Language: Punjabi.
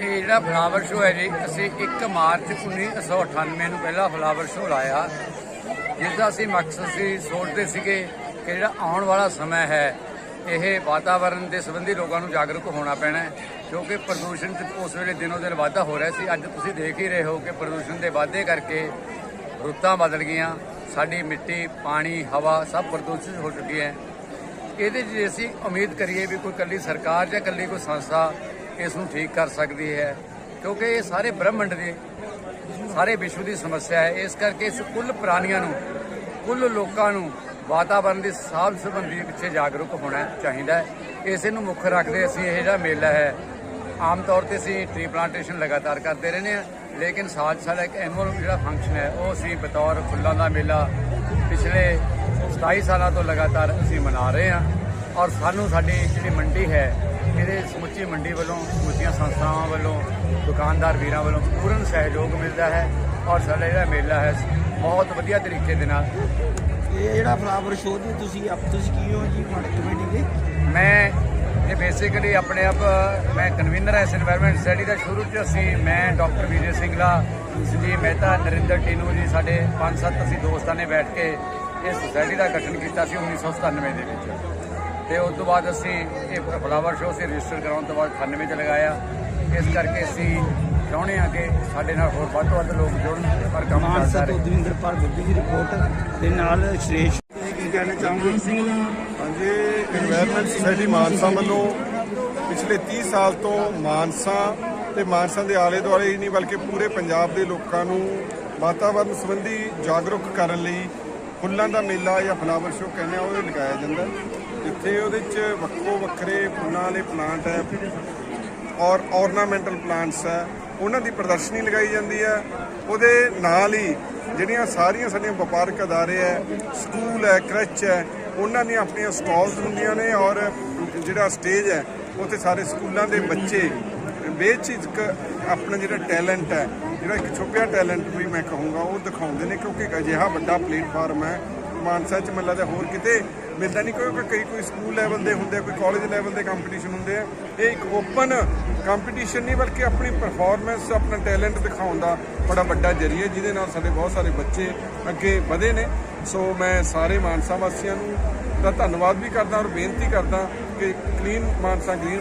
ਇਹ ਜਿਹੜਾ ਫਲਾਵਰ ਸ਼ੋ ਹੈ ਜੀ, ਅਸੀਂ 1 ਮਾਰਚ 1998 ਨੂੰ ਪਹਿਲਾ ਫਲਾਵਰ ਸ਼ੋ ਲਾਇਆ ਜਿਸ ਦਾ ਅਸੀਂ ਮਕਸਦ ਸੀ, ਸੋਚਦੇ ਸੀਗੇ ਕਿ ਜਿਹੜਾ ਆਉਣ ਵਾਲਾ ਸਮਾਂ ਹੈ, ਇਹ ਵਾਤਾਵਰਣ ਦੇ ਸੰਬੰਧੀ ਲੋਕਾਂ ਨੂੰ ਜਾਗਰੂਕ ਹੋਣਾ ਪੈਣਾ ਹੈ, ਕਿਉਂਕਿ ਪ੍ਰਦੂਸ਼ਣ 'ਚ ਉਸ ਵੇਲੇ ਦਿਨੋ ਦਿਨ ਵਾਧਾ ਹੋ ਰਿਹਾ ਸੀ। ਅੱਜ ਤੁਸੀਂ ਦੇਖ ਹੀ ਰਹੇ ਹੋ ਕਿ ਪ੍ਰਦੂਸ਼ਣ ਦੇ ਵਾਧੇ ਕਰਕੇ ਰੁੱਤਾਂ ਬਦਲ ਗਈਆਂ, ਸਾਡੀ ਮਿੱਟੀ, ਪਾਣੀ, ਹਵਾ ਸਭ ਪ੍ਰਦੂਸ਼ਿਤ ਹੋ ਚੁੱਕੀ ਹੈ। ਇਹਦੇ 'ਚ ਜੇ ਅਸੀਂ ਉਮੀਦ ਕਰੀਏ ਵੀ ਕੋਈ ਕੱਲੀ ਸਰਕਾਰ ਜਾਂ ਕੱਲੀ ਕੋਈ ਸੰਸਥਾ ਇਸ ਨੂੰ ਠੀਕ ਕਰ ਸਕਦੀ ਹੈ, ਕਿਉਂਕਿ ਇਹ ਸਾਰੇ ਬ੍ਰਹਮੰਡ ਦੇ, ਸਾਰੇ ਵਿਸ਼ਵ ਦੀ ਸਮੱਸਿਆ ਹੈ। ਇਸ ਕਰਕੇ ਇਸ ਕੁੱਲ ਪ੍ਰਾਣੀਆਂ ਨੂੰ, ਕੁੱਲ ਲੋਕਾਂ ਨੂੰ ਵਾਤਾਵਰਣ ਦੀ ਸਾਂਭ ਸੰਬੰਧੀ ਪਿੱਛੇ ਜਾਗਰੂਕ ਹੋਣਾ ਚਾਹੀਦਾ ਹੈ। ਇਸੇ ਨੂੰ ਮੁੱਖ ਰੱਖਦੇ ਅਸੀਂ ਇਹ ਜਿਹੜਾ ਮੇਲਾ ਹੈ। ਆਮ ਤੌਰ ਤੇ ਅਸੀਂ ਟ੍ਰੀ ਪਲਾਂਟੇਸ਼ਨ ਲਗਾਤਾਰ ਕਰਦੇ ਰਹਿੰਦੇ ਹਾਂ, ਲੇਕਿਨ ਸਾਲ 'ਚ ਸਾਡਾ ਇੱਕ ਐਨੂਅਲ ਜਿਹੜਾ ਫੰਕਸ਼ਨ ਹੈ, ਉਹ ਅਸੀਂ ਬਤੌਰ ਫੁੱਲਾਂ ਦਾ ਮੇਲਾ ਪਿਛਲੇ 27 ਸਾਲਾਂ ਤੋਂ ਲਗਾਤਾਰ ਅਸੀਂ ਮਨਾ ਰਹੇ ਹਾਂ। ਔਰ ਸਾਨੂੰ ਸਾਡੀ ਜਿਹੜੀ ਮੰਡੀ ਹੈ ਇਹਦੇ ਸਮੁੱਚੀ ਮੰਡੀ ਵੱਲੋਂ ਸਮੁੱਚੀਆਂ ਸੰਸਥਾਵਾਂ ਵੱਲੋਂ ਦੁਕਾਨਦਾਰ ਵੀਰਾਂ ਵੱਲੋਂ ਪੂਰਨ ਸਹਿਯੋਗ ਮਿਲਦਾ ਹੈ ਔਰ ਸਾਡਾ ਜਿਹੜਾ ਮੇਲਾ ਹੈ ਬਹੁਤ ਵਧੀਆ ਤਰੀਕੇ ਦੇ ਨਾਲ। ਇਹ ਜਿਹੜਾ ਫਲਾਵਰ ਸ਼ੋਅ ਦੀ ਤੁਸੀਂ ਆਪ ਤੁਸੀਂ ਕੀ ਹੋ ਜੀ ਤੁਹਾਡੇ ਕਮੇਟੀ ਦੇ? ਮੈਂ ਇਹ ਬੇਸਿਕਲੀ ਆਪਣੇ ਆਪ ਮੈਂ ਕਨਵੀਨਰ ਐ এনवायरमेंट ਸਟੱਡੀ ਦਾ ਸ਼ੁਰੂ ਚ ਅਸੀਂ ਮੈਂ ਡਾਕਟਰ ਵਿਜੇ ਸਿੰਘਲਾ ਜੀ ਮਹਿਤਾ ਨਰਿੰਦਰ ਟੀਨੂ ਜੀ ਸਾਡੇ 5-7 ਅਸੀਂ ਦੋਸਤਾਂ ਨੇ ਬੈਠ ਕੇ ਇਸ ਸੁਸਾਇਟੀ ਦਾ ਗਠਨ ਕੀਤਾ ਸੀ 1997 ਦੇ ਵਿੱਚ। ਤੇ ਉਸ ਤੋਂ ਬਾਅਦ ਅਸੀਂ ਇਹ ਫਲਾਵਰ ਸ਼ੋਅ ਸੇ ਰਜਿਸਟਰ ਕਰਾਉਣ ਤੋਂ ਬਾਅਦ 98 ਚ ਲਗਾਇਆ। ਇਸ ਕਰਕੇ ਅਸੀਂ ਚਾਹੁੰਦੇ ਆ ਕਿ ਸਾਡੇ ਨਾਲ ਹੋਰ ਵੱਧ ਤੋਂ ਵੱਧ ਲੋਕ ਜੁੜਨ ਪਰ ਕੰਮ ਮਾਨਸਾ ਤੋਂ ਦਵਿੰਦਰ ਪਰ ਗੁੱਡੀ ਦੀ ਰਿਪੋਰਟ ਦੇ ਨਾਲ ਸ਼੍ਰੇਸ਼ ਕੀ ਕਹਿਣਾ ਚਾਹੁੰਗੇ? ਹਾਂਜੀ ਇਨਵਾਇਰਨਮੈਂਟ ਸੋਸਾਇਟੀ ਮਾਨਸਾ ਵੱਲੋਂ ਪਿਛਲੇ 30 ਸਾਲ ਤੋਂ ਮਾਨਸਾ ਤੇ ਮਾਨਸਾ ਦੇ ਆਲੇ ਦੁਆਲੇ ਹੀ ਨਹੀਂ ਬਲਕਿ ਪੂਰੇ ਪੰਜਾਬ ਦੇ ਲੋਕਾਂ ਨੂੰ ਵਾਤਾਵਰਨ ਸੰਬੰਧੀ ਜਾਗਰੂਕ ਕਰਨ ਲਈ ਫੁੱਲਾਂ ਦਾ ਮੇਲਾ ਜਾਂ ਫਲਾਵਰ ਸ਼ੋਅ ਕਹਿੰਦੇ ਆ ਉਹ ਲਗਾਇਆ ਜਾਂਦਾ ਜਿੱਥੇ ਉਹਦੇ 'ਚ ਵੱਖੋ ਵੱਖਰੇ ਫੁੱਲਾਂ ਵਾਲੇ ਪਲਾਂਟ ਹੈ ਔਰ ornamental ਪਲਾਂਟਸ ਹੈ, ਉਹਨਾਂ ਦੀ ਪ੍ਰਦਰਸ਼ਨੀ ਲਗਾਈ ਜਾਂਦੀ ਹੈ। ਉਹਦੇ ਨਾਲ ਹੀ ਜਿਹੜੀਆਂ ਸਾਰੀਆਂ ਸਾਡੀਆਂ ਵਪਾਰਕ ਅਦਾਰੇ ਹੈ ਸਕੂਲ ਹੈ ਕ੍ਰਚ ਹੈ, ਉਹਨਾਂ ਦੀਆਂ ਆਪਣੀਆਂ ਸਟਾਲਸ ਹੁੰਦੀਆਂ ਨੇ ਔਰ ਜਿਹੜਾ ਸਟੇਜ ਹੈ, ਉੱਥੇ ਸਾਰੇ ਸਕੂਲਾਂ ਦੇ ਬੱਚੇ ਬੇਝਿਜਕ ਆਪਣਾ ਜਿਹੜਾ ਟੈਲੈਂਟ ਹੈ ਜਿਹੜਾ ਇੱਕ ਛੁਪਿਆ ਟੈਲੈਂਟ ਵੀ ਮੈਂ ਕਹੂੰਗਾ, ਉਹ ਦਿਖਾਉਂਦੇ ਨੇ ਕਿਉਂਕਿ ਇੱਕ ਅਜਿਹਾ ਵੱਡਾ ਪਲੇਟਫਾਰਮ ਹੈ, ਮਾਨਸਾ ਚ ਮੈਨੂੰ ਲੱਗਦਾ ਹੋਰ ਕਿਤੇ ਮਿਲਦਾ ਨਹੀਂ, ਕਿਉਂਕਿ ਕਈ ਕੋਈ ਸਕੂਲ ਲੈਵਲ ਦੇ ਹੁੰਦੇ ਆ, ਕੋਈ ਕਾਲਜ ਲੈਵਲ ਦੇ ਕੰਪੀਟੀਸ਼ਨ ਹੁੰਦੇ ਆ। ਇਹ ਇੱਕ ਓਪਨ ਕੰਪੀਟੀਸ਼ਨ ਨਹੀਂ, ਬਲਕਿ ਆਪਣੀ ਪਰਫਾਰਮੈਂਸ ਆਪਣਾ ਟੈਲੈਂਟ ਦਿਖਾਉਣ ਦਾ ਬੜਾ ਵੱਡਾ ਜਰੀਆ ਜਿਹਦੇ ਨਾਲ ਸਾਡੇ ਬਹੁਤ ਸਾਰੇ ਬੱਚੇ ਅੱਗੇ ਵਧੇ ਨੇ। ਸੋ ਮੈਂ ਸਾਰੇ ਮਾਨਸਾ ਵਾਸੀਆਂ ਨੂੰ ਦਾ ਧੰਨਵਾਦ ਵੀ ਕਰਦਾ ਔਰ ਬੇਨਤੀ ਕਰਦਾ ਕਿ ਕਲੀਨ ਮਾਨਸਾ ਗ੍ਰੀਨ